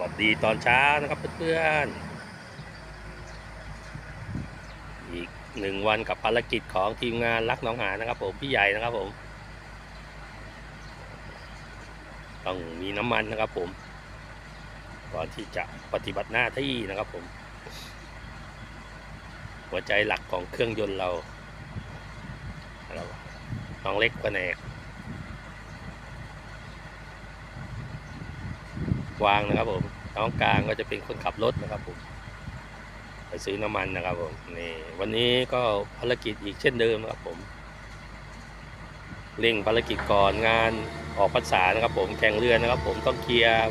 วัสดีตอนเช้านะครับเพื่อนๆ อีกหนึ่งวันกับภารกิจของทีมงานรักน้องหานนะครับผมพี่ใหญ่นะครับผม ต้องมีน้ำมันนะครับผม ก่อนที่จะปฏิบัติหน้าที่นะครับผม หัวใจหลักของเครื่องยนต์เราเราน้องเล็กแผนก วางนะครับผมน้องกลางก็จะเป็นคนขับรถนะครับผมไปซื้อน้ำมันนะครับผมนี่วันนี้ก็ภารกิจอีกเช่นเดิมนะครับผมเร่งภารกิจก่อนงานออกพรรษานะครับ ผมแข่งเรือนะครับ ผมต้องเคลียร์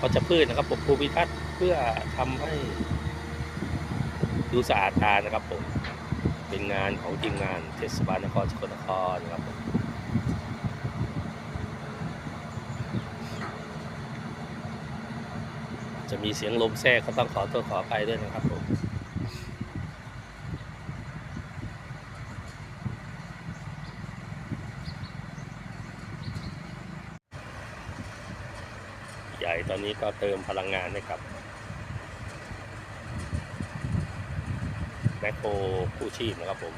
วัชพืชนะครับ ผมภูมิทัศน์เพื่อทำให้ดูสะอาดตานะครับผมเป็นงานของทีมงานเทศบาลนครสกลนครนะครับผม จะมีเสียงลมแทรกก็ต้องขอตัวขอไปด้วยนะครับผมใหญ่ตอนนี้ก็เติมพลังงานให้กับแมคโครกู้ชีพนะครับผม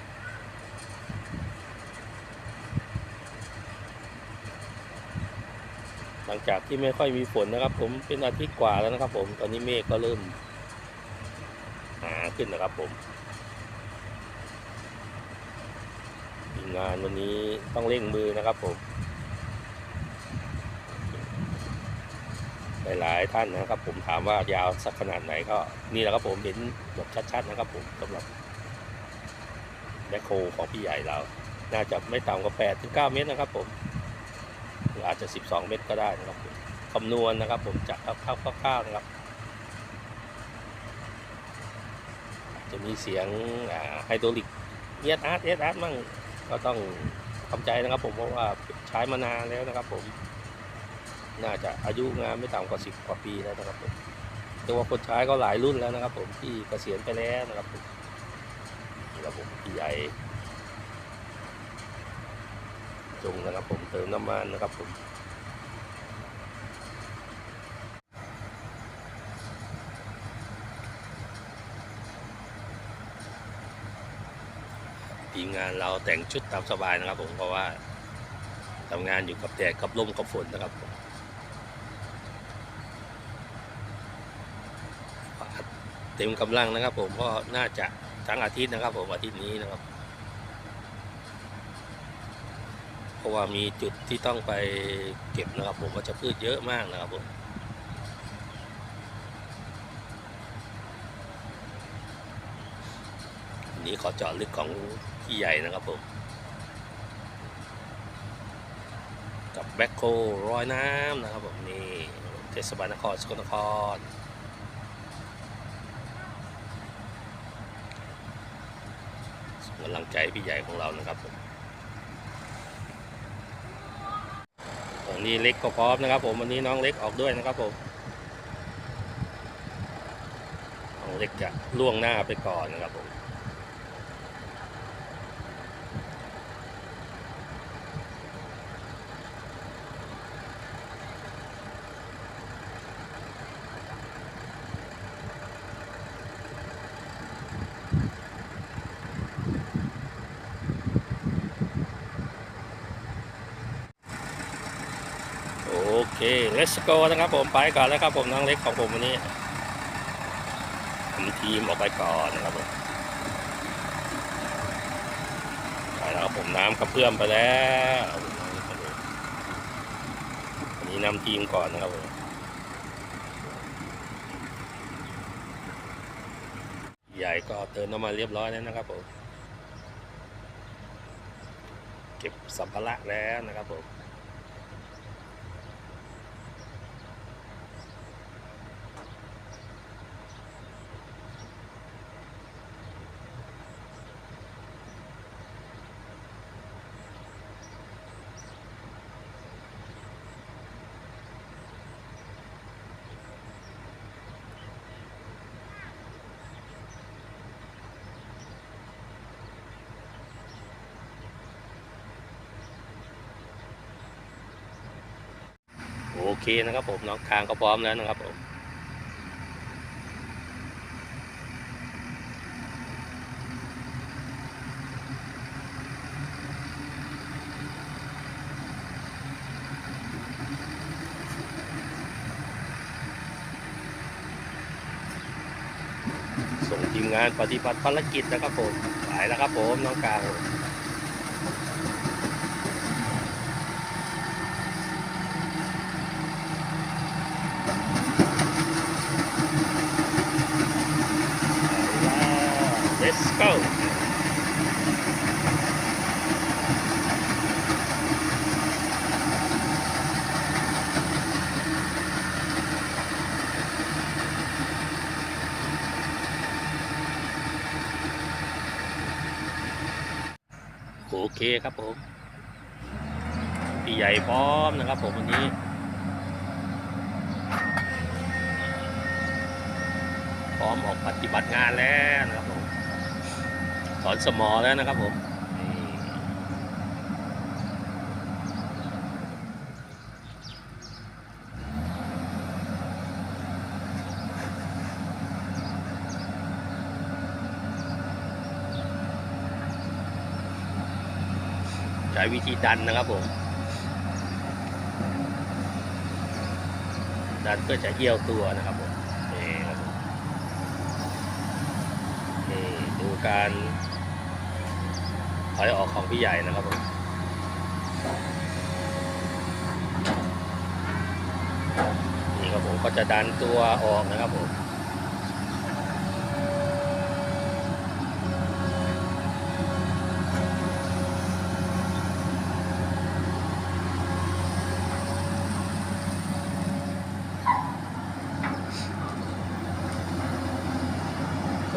ลังจากที่ไม่ค่อยมีฝนนะครับ ผมเป็นอาทิตย์กว่าแล้วนะครับ ผมตอนนี้เมฆก็เริ่มหนาขึ้นนะครับผมงานวันนี้ต้องเร่งมือนะครับผมหลายๆท่านนะครับ ผมถามว่ายาวสักขนาดไหนก็นี่แหละครับผมเห็นแบบชัดๆนะครับ ผมสำหรับแมคโครของพี่ใหญ่เรา น่าจะไม่ต่ำกว่า8ถึง9เมตรนะครับผม ออาจจะ 12 เมตรก็ได้นะครับผมคำนวณนะครับผมจากคร่าวๆนะครับ จะมีเสียงไฮดรอลิกเอสอาร์เอสอาร์มั่งก็ต้องทำใจนะครับผมเพราะว่าใช้มานานแล้วนะครับผม น่าจะอายุงานไม่ต่ำกว่า 10 กว่าปีแล้วนะครับผมตัวคนใช้ก็หลายรุ่นแล้วนะครับผมที่เกษียณไปแล้วนะครับผมนี่ครับผมใหญ่ จงนะครับ ผมเติมน้ำมันนะครับผมทีมงานเราแต่งชุดตามสบายนะครับ ผมเพราะว่าทำงานอยู่กับแดดกับลมกับฝนนะครับผมเต็มกำลังนะครับ ผมก็น่าจะทั้งอาทิตย์นะครับ ผมอาทิตย์นี้นะครับ เพราะว่ามีจุดที่ต้องไปเก็บนะครับ ผมว่าจะพืชเยอะมากนะครับผมนี้ขอเจาะลึกของพี่ใหญ่นะครับผมกับแบ็คโคร้อยน้ำนะครับผมนี่เทศบาลนครสกลนครกำลังใจพี่ใหญ่ของเรานะครับผม ตรง นี่เล็กก็พร้อมนะครับ ผมวันนี้น้องเล็กออกด้วยนะครับผมน้องเล็กจะล่วงหน้าไปก่อนนะครับผมโอ เค let's go นะครับผมไปก่อนแล้วครับผมน้องเล็กของผมวันนี้ทำทีมออกไปก่อนนะครับผมไปแล้วผมน้ำกระเพื่อมไปแล้ววันนี้นำทีมก่อนนะครับผมใหญ่ก็เติมน้ำมันเรียบร้อยแล้วนะครับผม เก็บสัมภาระแล้วนะครับผม โอเคนะครับผมน้องกลางก็พร้อมแล้วนะครับผมส่งทีมงานปฏิบัติภารกิจนะครับผมไปแล้วครับผม น้องกลา ง Let's go โอเคครับผมพี่ใหญ่พร้อมนะครับผมวันนี้ พร้อมออกปฏิบัติงานแล้วนะครับผม ถอนสมอแล้วนะครับผมใช้วิธีดันนะครับผม ดันเพื่อจะเอี้ยวตัวนะครับผมนี่ครับผม นี่ดู การถอยออกของพี่ใหญ่นะครับผมนี่ครับผมก็จะดันตัวออกนะครับผม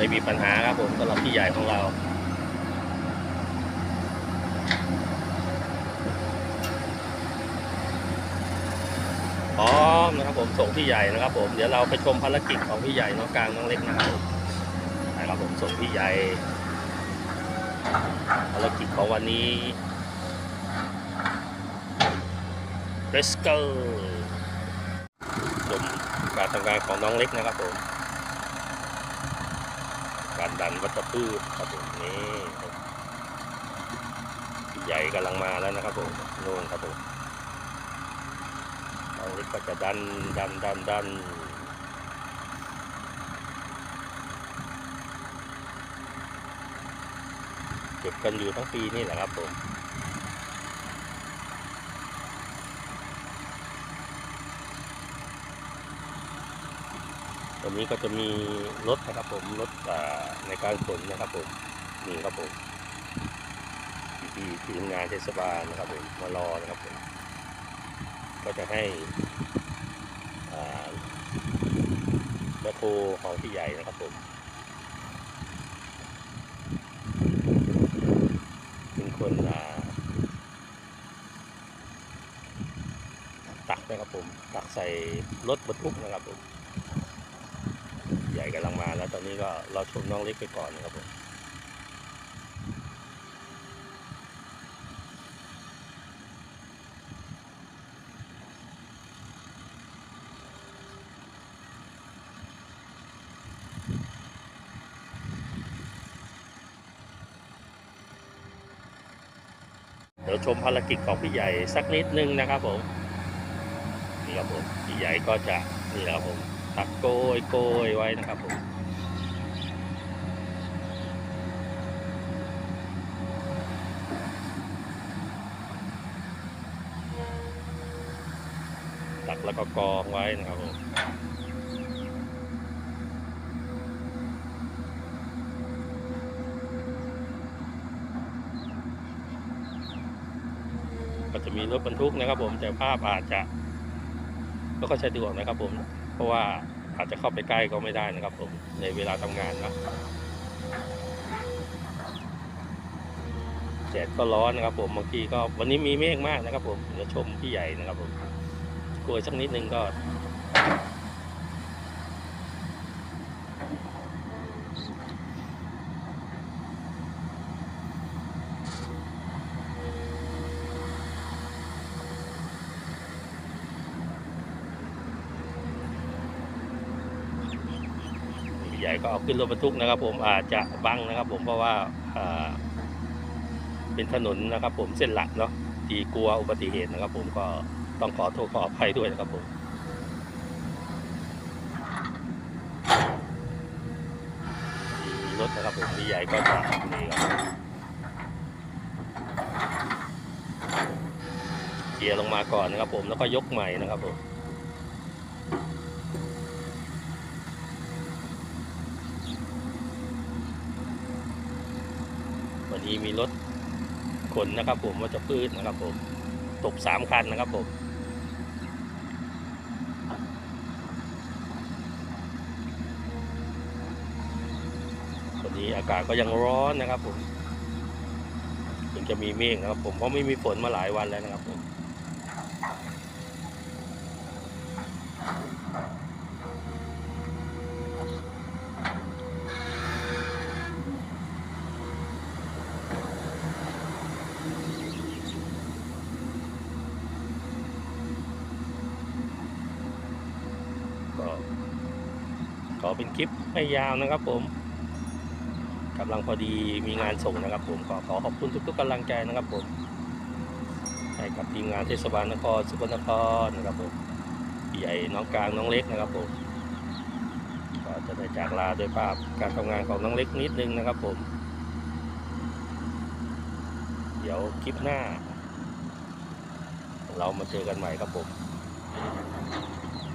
ไม่มีปัญหาครับผมสำหรับพี่ใหญ่ของเราพร้อมนะครับผมส่งพี่ใหญ่นะครับ ผมเดี๋ยวเราไปชมภารกิจของพี่ใหญ่น้องกลางน้องเล็กนะครับผมนะครับผมส่งพี่ใหญ่ภารกิจของวันนี้ let's go ชมการทำงานของน้องเล็กนะครับผม การดันวัชพืชครับผมนี่ใหญ่กำลังมาแล้วนะครับผมนู่นครับผมน้องเล็กก็จะดันดันดันดันเก็บกันอยู่ทั้งปีนี่แหละครับผม วันนี้ก็จะมีรถนะครับผมรถในการขนนะครับผมนี่ครับผมพี่ทีมงานเทศบาลนะครับผมมารอนะครับผมก็จะให้อ่าแม่โคของพี่ใหญ่นะครับผมเป็นคนตักนะครับผมตักใส่รถบรรทุกนะครับผม ญ่กำลังมาแล้วตอนนี้ก็เราชมน้องเล็กไปก่อนนะครับผมเดี๋ยวชมภารกิจของพี่ใหญ่สักนิดนึงนะครับผมนี่ครับผมพี่ใหญ่ก็จะนี่แหละครับผม ตักโกยโกยไว้นะครับผมตักแล้วก็กองไว้นะครับผมก็จะมีรถบรรทุกนะครับผมแต่ภาพอาจจะไม่ค่อยสะดวกนะครับผม เพราะว่าอาจจะเข้าไปใกล้ก็ไม่ได้นะครับผมในเวลาทำงานนะแดดก็ร้อนนะครับผมบางทีก็วันนี้มีเมฆมากนะครับผมเดี๋ยวชมพี่ใหญ่นะครับผมกลัวสักนิดนึงก็ เอาขึ้นรถบรรทุกนะครับ ผมอาจจะบังนะครับ ผมเพราะว่าเป็นถนนนะครับ ผมเส้นหลักเนาะที่กลัวอุบัติเหตุนะครับ ผมก็ต้องขอโทษขออภัยด้วยนะครับผมมีรถนะครับผมมีใหญ่ก็จะนี่ครับเกียร์ลงมาก่อนนะครับ ผมแล้วก็ยกใหม่นะครับผม ทีมีรถขนนะครับ ผมว่าจะพืชนะครับ ผมตกสามคันนะครับผมวันนี้อากาศก็ยังร้อนนะครับ ผมถึงจะมีเมฆนะครับ ผมเพราะไม่มีฝนมาหลายวันแล้วนะครับผม ก็ขอเป็นคลิปไม่ยาวนะครับ ผมกำลังพอดีมีงานส่งนะครับ ผมขอขอบคุณทุกๆกำลังใจนะครับผมให้กับทีมงานเทศบาลนครสุพรรณนครนะครับผมใหญ่น้องกลางน้องเล็กนะครับผมก็จะได้จากลาด้วยภาพการทำงานของน้องเล็กนิดนึงนะครับผม เดี๋ยวคลิปหน้า เรามาเจอกันใหม่ครับผม